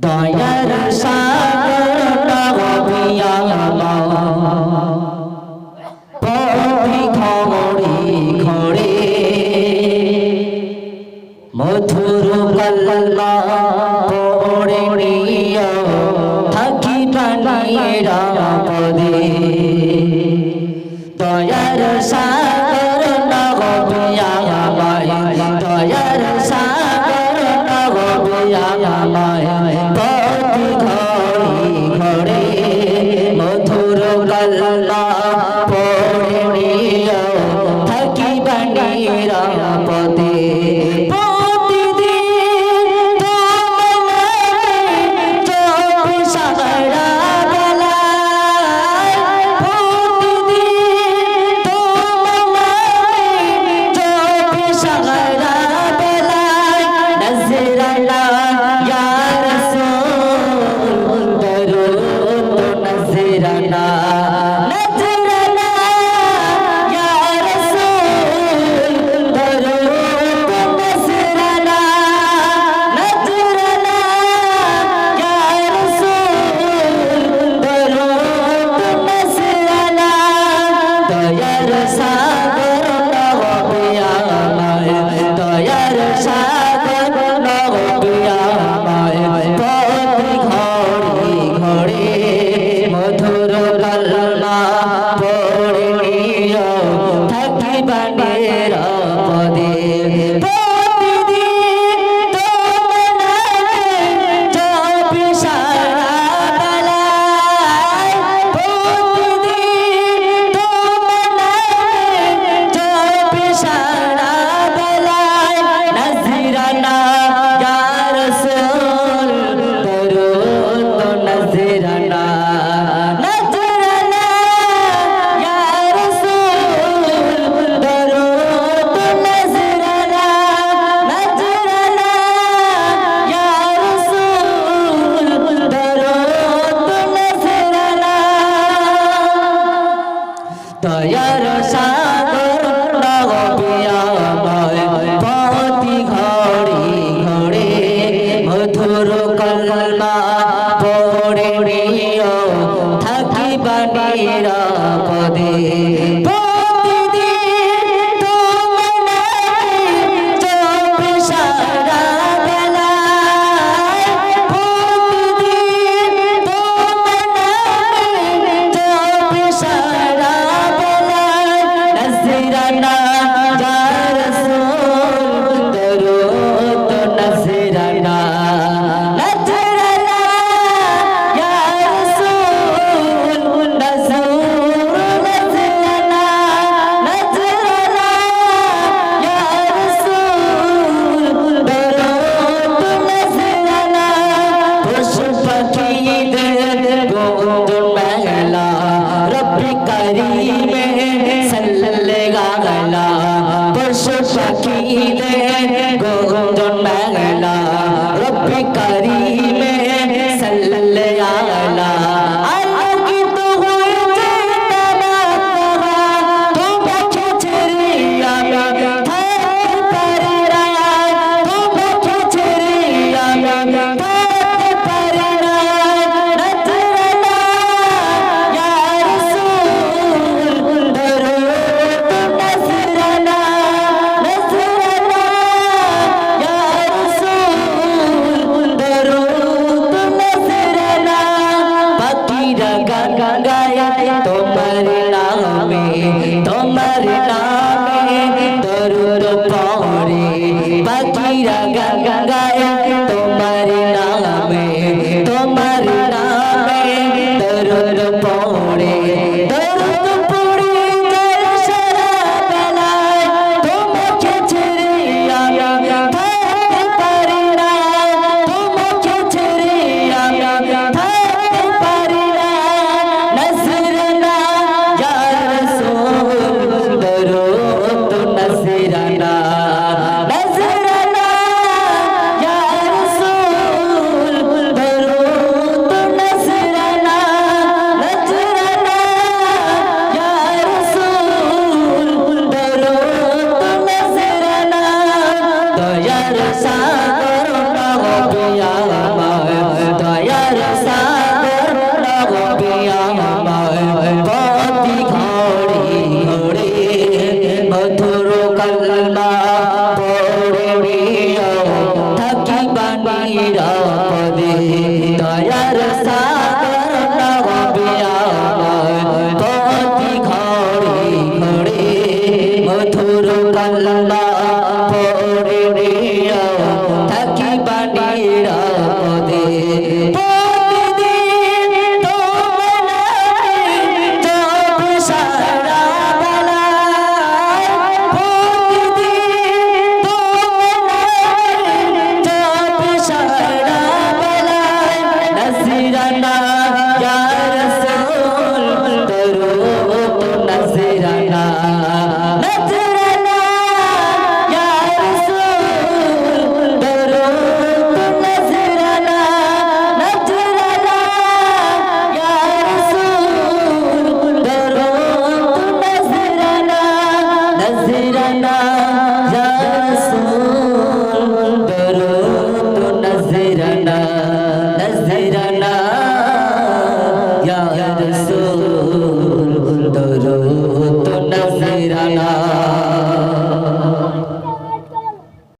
দয়ার সাগর নবিয়া পথি খড়ে খড়ে মধুর কল্লা জীবনে মসজিদে নিরাপদে দয়ার জানা নজরা